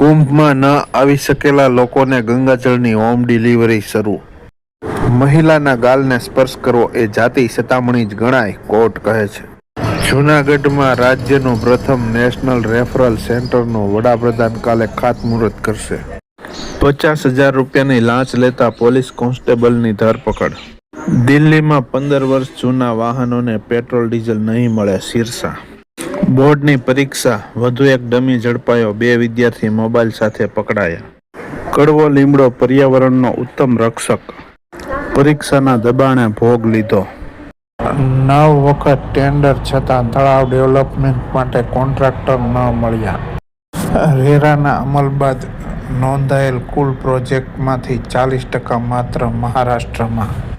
કુંભમાં ન આવી શકેલા લોકોને ગંગાજળની હોમ ડિલિવરી શરૂ. મહિલાના ગાલને સ્પર્શ કરવો એ જાતિ સતામણી જ ગણાય, કોર્ટ કહે છે. જૂનાગઢમાં રાજ્યનું પ્રથમ નેશનલ રેફરલ સેન્ટરનું વડાપ્રધાન કાલે ખાતમુહૂર્ત કરશે. પચાસ હજાર રૂપિયાની લાંચ લેતા પોલીસ કોન્સ્ટેબલની ધરપકડ. દિલ્હીમાં પંદર વર્ષ જૂના વાહનોને પેટ્રોલ ડીઝલ નહીં મળે શીર્ષા બોર્ડની પરીક્ષા વધુ એક ડમી ઝડપાયો બે વિદ્યાર્થી મોબાઈલ સાથે પકડાયા. કડવો લીમડો પર્યાવરણનો ઉત્તમ રક્ષક. પરીક્ષાના દબાણે ભોગ લીધો. નવ વખત ટેન્ડર છતાં તળાવ ડેવલપમેન્ટ માટે કોન્ટ્રાક્ટર ન મળ્યા. રેરાના અમલ બાદ નોંધાયેલ કુલ પ્રોજેક્ટમાંથી ચાલીસ ટકા માત્ર મહારાષ્ટ્રમાં.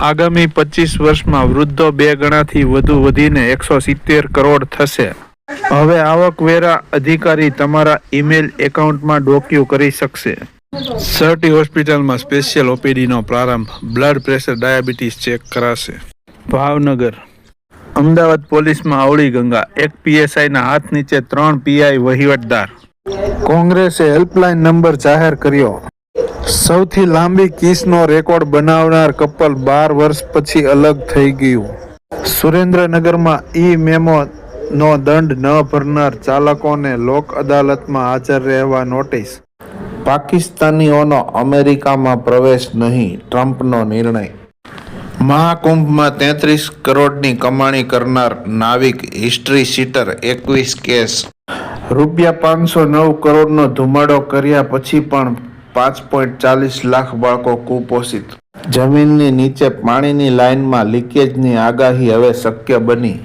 આગામી પચીસ વર્ષમાં વૃદ્ધો બે ગણાથી વધુ વધીને એકસો સિત્તેર કરોડ થશે. હવે આવકવેરા અધિકારી તમારા ઈમેલ એકાઉન્ટમાં ડોક્યુ કરી શકશે. સર્ટી હોસ્પિટલમાં સ્પેશિયલ ઓપીડીનો પ્રારંભ. બ્લડ પ્રેશર ડાયાબિટીસ ચેક કરાશે. ભાવનગર. અમદાવાદ પોલીસમાં આવડી ગંગા. એક પીએસઆઈના હાથ નીચે ત્રણ પીઆઈ વહીવટદાર. કોંગ્રેસે હેલ્પલાઇન નંબર જાહેર કર્યો. સૌથી લાંબી કિસનો રેકોર્ડ બનાવનાર કપલ બાર વર્ષ પછી અલગ થઈ ગયું. સુરેન્દ્રનગરમાં ઈ મેમો નો દંડ ન ભરનાર ચાલકોને લોક અદાલતમાં હાજર રહેવા નોટિસ. પાકિસ્તાનીઓનો અમેરિકામાં પ્રવેશ નહીં, ટ્રમ્પનો નિર્ણય. મહાકુંભમાં તેત્રીસ કરોડની કમાણી કરનાર નાવિક હિસ્ટ્રી સીટર એકવીસ કેસ. રૂપિયા પાંચસો નવ કરોડનો ધુમાડો કર્યા પછી પણ પાંચ પોઈન્ટ ચાલીસ લાખ બાળકો કુપોષિત. જમીનની નીચે પાણીની લાઇનમાં લીકેજની આગાહી હવે શક્ય બની.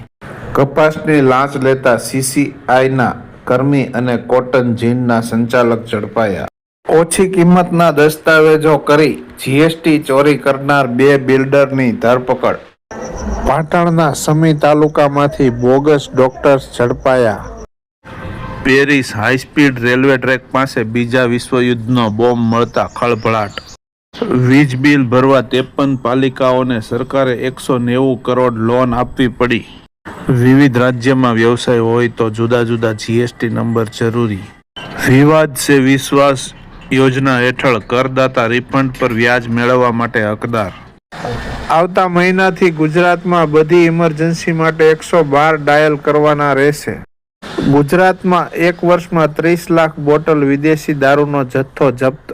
કપાસની લાંચ લેતા સીસીઆઈના કર્મી અને કોટન જીનના સંચાલક ઝડપાયા. ઓછી કિંમતના દસ્તાવેજો કરી જીએસટી ચોરી કરનાર બે બિલ્ડરની ધરપકડ. પાટણના સમી તાલુકામાંથી બોગસ ડોક્ટર્સ ઝડપાયા. Paris high speed railway track પાસે બીજા વિશ્વયુદ્ધનો બોમ્બ મળતા ખળભળાટ. વીજ બિલ ભરવા ત્રેપન પાલિકાઓને સરકારે એકસો નેવું કરોડ લોન આપવી પડી. વિવિધ રાજ્યમાં વ્યવસાય હોય તો જુદા જુદા જીએસટી નંબર જરૂરી. વિવાદ સે વિશ્વાસ યોજના હેઠળ કરદાતા રિફંડ પર વ્યાજ મેળવવા માટે હકદાર. આવતા મહિનાથી ગુજરાતમાં બધી ઇમરજન્સી માટે એકસો બાર ડાયલ કરવાના રહેશે. ગુજરાતમાં એક વર્ષમાં ત્રીસ લાખ બોટલ વિદેશી દારૂનો જથ્થો જપ્ત.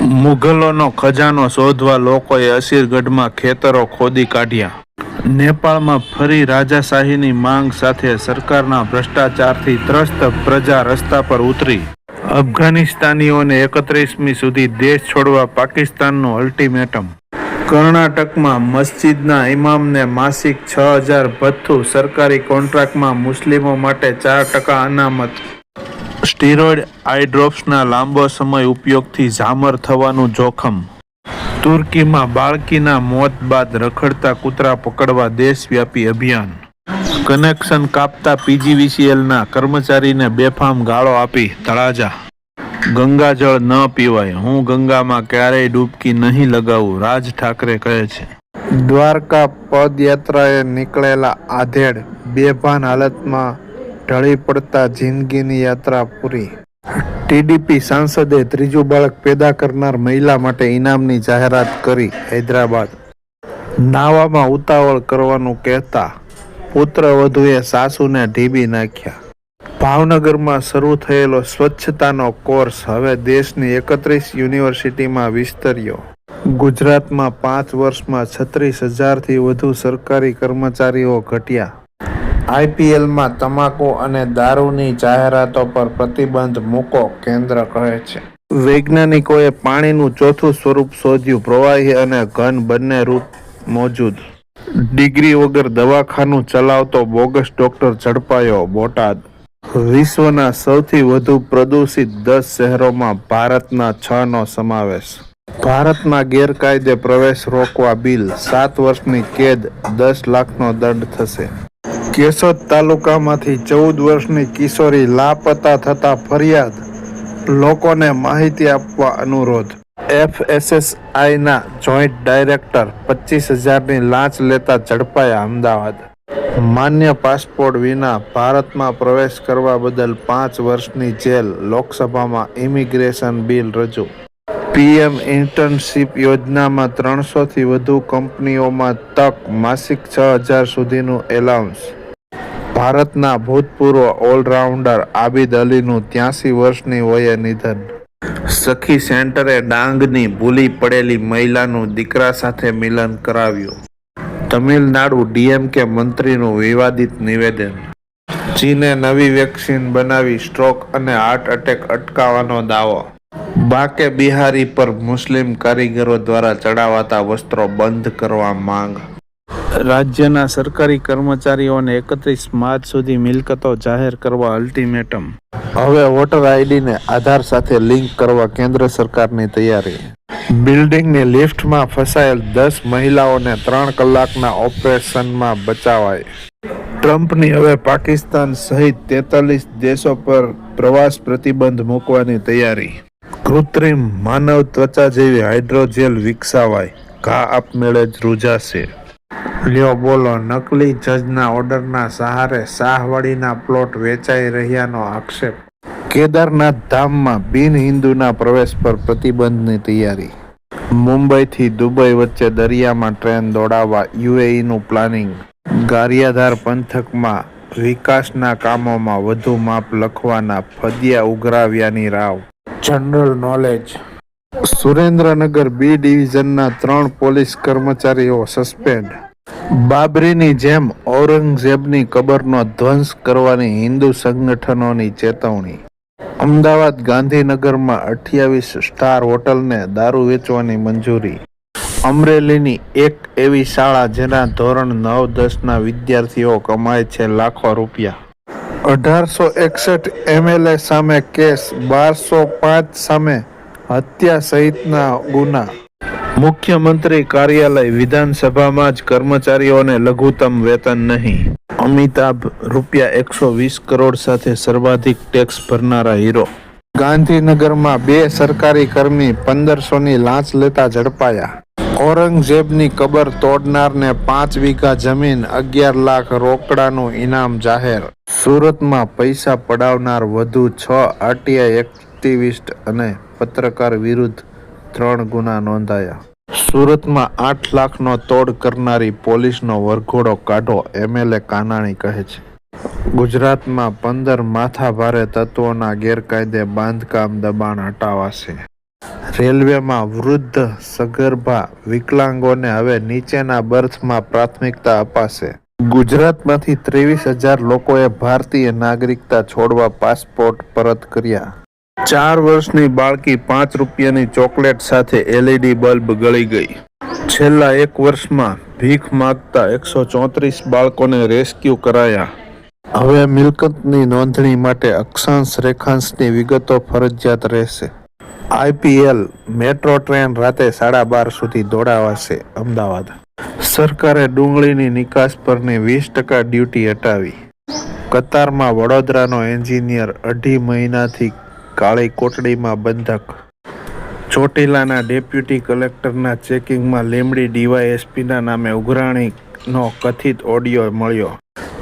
મુઘલોનો ખજાનો શોધવા લોકોએ અસીરગઢમાં ખેતરો ખોદી કાઢ્યા. નેપાળમાં ફરી રાજાશાહીની માંગ સાથે સરકારના ભ્રષ્ટાચારથી ત્રસ્ત પ્રજા રસ્તા પર ઉતરી. અફઘાનિસ્તાનીઓને એકત્રીસમી સુધી દેશ છોડવા પાકિસ્તાનનું અલ્ટિમેટમ. કર્ણાટકમાં મસ્જિદના ઇમામને માસિક છ હજાર ભથ્થું સરકારી કોન્ટ્રાક્ટમાં મુસ્લિમો માટે ચાર ટકા અનામત. સ્ટીરોઇડ આઈડ્રોપ્સના લાંબો સમય ઉપયોગથી ઝામર થવાનું જોખમ. તુર્કીમાં બાળકીના મોત બાદ રખડતા કૂતરા પકડવા દેશવ્યાપી અભિયાન. કનેક્શન કાપતા પીજીવીસીએલના કર્મચારીને બેફામ ગાળો આપી તળાજા. ગંગાજળ ન પીવાય. હું ગંગામાં ક્યારેય ડૂબકી નહીં લગાવું, રાજ ઠાકરે કહે છે. દ્વારકા પદયાત્રાએ નીકળેલા આધેડ બેભાન હાલતમાં ઢળી પડતા જિંદગીની યાત્રા પૂરી. ટીડીપી સાંસદે ત્રીજું બાળક પેદા કરનાર મહિલા માટે ઇનામની જાહેરાત કરી હૈદરાબાદ. નાવામાં ઉતાવળ કરવાનું કહેતા પુત્ર વધુએ સાસુને ઢીબી નાખ્યા. ભાવનગરમાં શરૂ થયેલો સ્વચ્છતાનો કોર્સ હવે દેશની એકત્રીસ યુનિવર્સિટીમાં વિસ્તર્યો. ગુજરાતમાં પાંચ વર્ષમાં છત્રીસ હજારથી વધુ સરકારી કર્મચારીઓ ઘટ્યા. આઈપીએલમાં તમાકુ અને દારૂની જાહેરાતો પર પ્રતિબંધ મૂકો કેન્દ્ર કહે છે. વૈજ્ઞાનિકોએ પાણીનું ચોથું સ્વરૂપ શોધ્યું. પ્રવાહી અને ઘન બંને રૂપ મોજૂદ. ડિગ્રી વગર દવાખાનું ચલાવતો બોગસ ડોક્ટર ઝડપાયો બોટાદ. વિશ્વના સૌથી વધુ પ્રદૂષિત દસ શહેરોમાં ભારતના છ નો સમાવેશ. ભારતમાં ગેરકાયદે પ્રવેશ રોકવા બિલ, સાત વર્ષની કેદ, દસ લાખનો દંડ થશે. કેશોદ તાલુકામાંથી ચૌદ વર્ષની કિશોરી લાપતા થતા ફરિયાદ, લોકોને માહિતી આપવા અનુરોધ. એફએસએસઆઈના જોઈન્ટ ડાયરેક્ટર પચીસ હજારની લાંચ લેતા ઝડપાયા અમદાવાદ. માન્ય પાસપોર્ટ વિના ભારતમાં પ્રવેશ કરવા બદલ પાંચ વર્ષની જેલ, લોકસભામાં ઇમિગ્રેશન બિલ રજૂ. પીએમ ઇન્ટર્નશીપ યોજનામાં ત્રણસોથી વધુ કંપનીઓમાં તક, માસિક છ હજાર સુધીનું એલાઉન્સ. ભારતના ભૂતપૂર્વ ઓલરાઉન્ડર આબિદ અલીનું ત્યાસી વર્ષની વયે નિધન. સખી સેન્ટરે ડાંગની ભૂલી પડેલી મહિલાનું દીકરા સાથે મિલન કરાવ્યું. તમિલનાડુ ડીએમકે મંત્રીનું વિવાદિત નિવેદન. ચીને નવી વેક્સિન બનાવી સ્ટ્રોક અને હાર્ટ એટેક અટકાવવાનો દાવો. બાકે બિહારી પર મુસ્લિમ કારીગરો દ્વારા ચડાવાતા વસ્ત્રો બંધ કરવા માંગ. રાજ્યના સરકારી કર્મચારીઓને એકત્રીસ માર્ચ સુધી મિલકતો જાહેર કરવા અલ્ટિમેટમ. હવે વોટર આઈડીને આધાર સાથે લિંક કરવા કેન્દ્ર સરકારની તૈયારી. બિલ્ડિંગની લિફ્ટમાં ફસાયેલ દસ મહિલાઓને ત્રણ કલાકના ઓપરેશનમાં બચાવાય. ટ્રમ્પની હવે પાકિસ્તાન સહિત તેતાલીસ દેશો પર પ્રવાસ પ્રતિબંધ મૂકવાની તૈયારી. કૃત્રિમ માનવ ત્વચા જેવી હાઇડ્રોજેલ વિકસાવાય. ઘા આપમેળે જ રૂજાશે. લ્યો બોલો નકલી જજના ઓર્ડરના સહારે શાહવાડીના પ્લોટ વેચાઈ રહ્યાનો આક્ષેપ. કેદારનાથ ધામમાં બિન હિન્દુના પ્રવેશ પર પ્રતિબંધની તૈયારી. મુંબઈથી દુબઈ વચ્ચે દરિયામાં ટ્રેન દોડાવવા યુએઈનું પ્લાનિંગ. ગારિયાધાર પંથકમાં વિકાસના કામોમાં વધુ માપ લખવાના ફદિયા ઉઘરાવ્યાની Rao. General knowledge. Surendranagar B ડિવિઝનના ત્રણ પોલીસ કર્મચારીઓ સસ્પેન્ડ. બાબરીની જેમ ઔરંગઝેબની કબરનો ધ્વંસ કરવાની હિન્દુ સંગઠનોની ચેતવણી. અમદાવાદ ગાંધીનગરમાં અઠ્યાવીસ સ્ટાર હોટલને દારૂ વેચવાની મંજૂરી. અમરેલીની એક એવી શાળા જેના ધોરણ નવ દસના વિદ્યાર્થીઓ કમાય છે લાખો રૂપિયા. અઢારસો એકસઠ એમએલએ સામે કેસ, બારસો પાંચ સામે હત્યા સહિતના ગુના. મુખ્યમંત્રી કાર્યાલય વિધાનસભામાં જ કર્મચારીઓને લઘુત્તમ વેતન નહીં. અમિતાભ રૂપિયા એકસો વીસ કરોડ સાથે સર્વાધિક ટેક્સ ભરનારા હીરો. ગાંધીનગરમાં બે સરકારી કર્મી પંદરસોની લાંચ લેતા ઝડપાયા. ઔરંગઝેબની કબર તોડનારને પાંચ વીઘા જમીન, અગિયાર લાખ રોકડાનું ઇનામ જાહેર. સુરતમાં પૈસા પડાવનાર વધુ છ આરટીઆઈ એક્ટિવિસ્ટ અને પત્રકાર વિરુદ્ધ ત્રણ ગુના નોંધાયા. સુરતમાં આઠ લાખનો તોડ કરનારી પોલીસનો વરઘોડો કાઢો એમએલએ કાનાણી કહે છે. ગુજરાતમાં પંદર માથાભારે તત્વોના ગેરકાયદે બાંધકામ દબાણ હટાવાશે. રેલવેમાં વૃદ્ધ સગર્ભા વિકલાંગોને હવે નીચેના બર્થમાં પ્રાથમિકતા અપાશે. ગુજરાતમાંથી ત્રેવીસ હજાર લોકોએ ભારતીય નાગરિકતા છોડવા પાસપોર્ટ પરત કર્યા. ચાર વર્ષની બાળકી પાંચ રૂપિયાની ચોકલેટ સાથે એલઈડી બલ્બ ગળી ગઈ. છેલ્લા એક વર્ષમાં ભીખ માગતા એકસો ચોત્રીસ બાળકોને રેસ્ક્યુ કરાયા. હવે મિલકતની નોંધણી માટે અક્ષાંશ રેખાંશની વિગતો ફરજિયાત રહેશે. આઈપીએલ મેટ્રો ટ્રેન રાતે સાડા બાર સુધી દોડાવાશે, અમદાવાદ. સરકારે ડુંગળીની નિકાસ પરની વીસ ટકા ડ્યુટી હટાવી. કતારમાં વડોદરાનો એન્જિનિયર અઢી મહિનાથી કાળી કોટડીમાં બંધક. ચોટીલાના ડેપ્યુટી કલેક્ટરના ચેકિંગમાં લીમડી ડીવાયએસપીના નામે ઉઘરાણીનો કથિત ઓડિયો મળ્યો.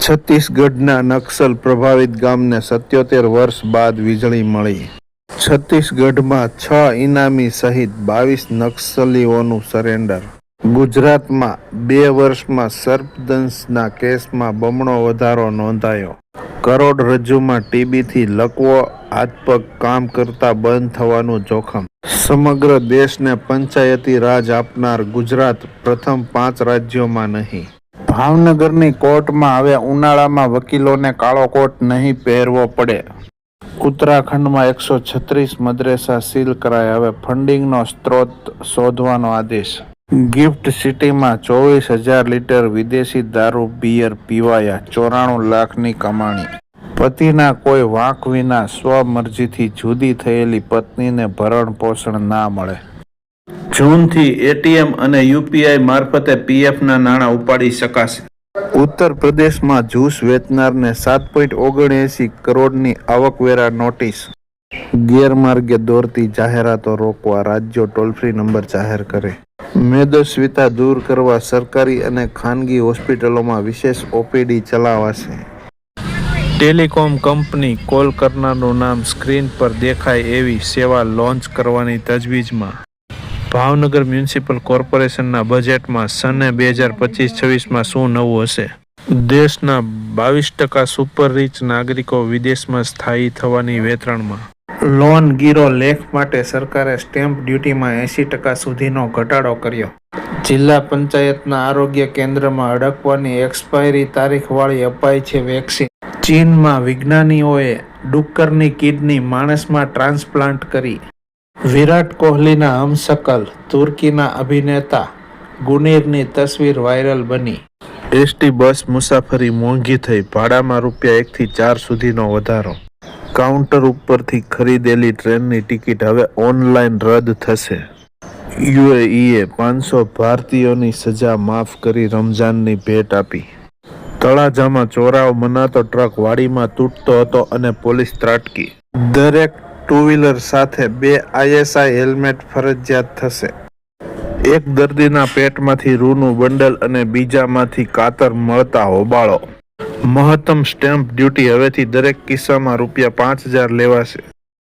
છત્તીસગઢના નક્સલ પ્રભાવિત ગામને સત્યોતેર વર્ષ બાદ વીજળી મળી. છત્તીસગઢમાં છ ઇનામી સહિત બાવીસ નક્સલીઓનું સરેન્ડર. ગુજરાતમાં બે વર્ષમાં સર્પદંશના કેસમાં બમણો વધારો નોંધાયો. કરોડરજ્જુમાં ટીબીથી લકવો હાથ કામ કરતા બંધ થવાનું જોખમ. સમગ્ર દેશને પંચાયતી રાજ આપનાર ગુજરાત પ્રથમ પાંચ રાજ્યોમાં નહીં. ભાવનગરની કોર્ટમાં હવે ઉનાળામાં વકીલોને કાળો કોટ નહીં પહેરવો પડે. ઉત્તરાખંડમાં એકસો છત્રીસ મદ્રેસા સીલ કરાયા. હવે ફંડિંગનો સ્ત્રોત શોધવાનો આદેશ. ગિફ્ટ સિટીમાં ચોવીસ હજાર લીટર વિદેશી દારૂ બિયર પીવાયા ચોરાણું લાખની કમાણી. પતિના કોઈ વાંક વિના સ્વમરજીથી જુદી થયેલી પત્નીને ભરણ પોષણ ના મળે. જૂનથી એટીએમ અને યુપીઆઈ મારફતે પીએફના નાણાં ઉપાડી શકાશે. ઉત્તર પ્રદેશમાં જ્યુસ વેચનારને સાત પોઈન્ટ ઓગણએંસી કરોડની આવકવેરા નોટિસ. ગેરમાર્ગે દોરતી જાહેરાતો રોકવા રાજ્યો ટોલ ફ્રી નંબર જાહેર કરે. મેદસ્વીતા દૂર કરવા સરકારી અને ખાનગી હોસ્પિટલોમાં વિશેષ ઓપીડી ચલાવાશે. ટેલિકોમ કંપની કોલ કરનારનું નામ સ્ક્રીન પર દેખાય એવી સેવા લોન્ચ કરવાની તજવીજમાં. ભાવનગર મ્યુનિસિપલ કોર્પોરેશનના બજેટમાં સને બે હજાર પચીસ છવ્વીસમાં શું નવું હશે? દેશના બાવીસ ટકા સુપર રિચ નાગરિકો વિદેશમાં સ્થાયી થવાની વેતરણમાં. લોન ગીરો લેખ માટે સરકારે સ્ટેમ્પ ડ્યુટીમાં એંસી ટકા સુધીનો ઘટાડો કર્યો. જિલ્લા પંચાયતના આરોગ્ય કેન્દ્રમાં અડકવાની એક્સપાયરી તારીખવાળી અપાય છે વેક્સિન. ચીનમાં વિજ્ઞાનીઓએ ડુક્કરની કિડની માણસમાં ટ્રાન્સપ્લાન્ટ કરી. વિરાટ કોહલીના હમશકલ, તુર્કીના અભિનેતા ગુનીરની તસવીર વાયરલ બની. એસટી બસ મુસાફરી મોંઘી થઈ, ભાડામાં રૂપિયા એકથી ચાર સુધીનો વધારો કાઉન્ટર ઉપરથી ખરીદેલી ટ્રેનની ટિકિટ હવે ઓનલાઈન રદ થશે. યુએઈએ પાંચસો ભારતીયોની સજા માફ કરી રમઝાનની ભેટ આપી. તળાજામાં ચોરાવ મનાતો ટ્રક વાડીમાં તૂટતો હતો અને પોલીસ ત્રાટકી. દરેક ટુ વ્હીલર સાથે બે આઈએસઆઈ હેલ્મેટ ફરજિયાત થશે. એક દર્દીના પેટમાંથી રૂનું બંડલ અને બીજામાંથી કાતર મળતા હોબાળો. મહત્તમ સ્ટેમ્પ ડ્યુટી હવેથી દરેક કિસ્સામાં રૂપિયા પાંચ હજાર લેવાશે.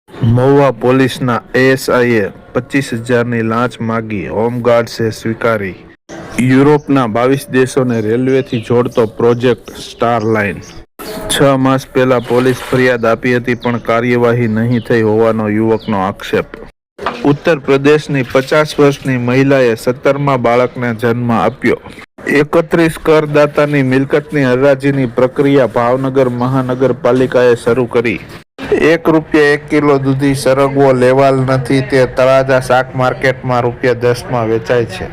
મહુવા પોલીસના એએસઆઈએ પચીસ હજારની લાંચ માગી. હોમગાર્ડ્સે સ્વીકારી. યુરોપના બાવીસ દેશોને રેલવેથી જોડતો પ્રોજેક્ટ સ્ટાર લાઇન. છ માસ પહેલા પોલીસ ફરિયાદ આપી હતી, પણ કાર્યવાહી નહીં થઈ હોવાનો યુવકનો આક્ષેપ. ઉત્તર પ્રદેશની પચાસ વર્ષની મહિલાએ સત્તરમા બાળકને જન્મ આપ્યો. એકત્રીસ કરદાતાની મિલકતની હરાજીની પ્રક્રિયા ભાવનગર મહાનગરપાલિકાએ શરૂ કરી. એક રૂપિયા એક કિલો દૂધી સરગવો લેવાલ નથી, તે તળાજા શાક માર્કેટમાં રૂપિયા દસમાં વેચાય છે.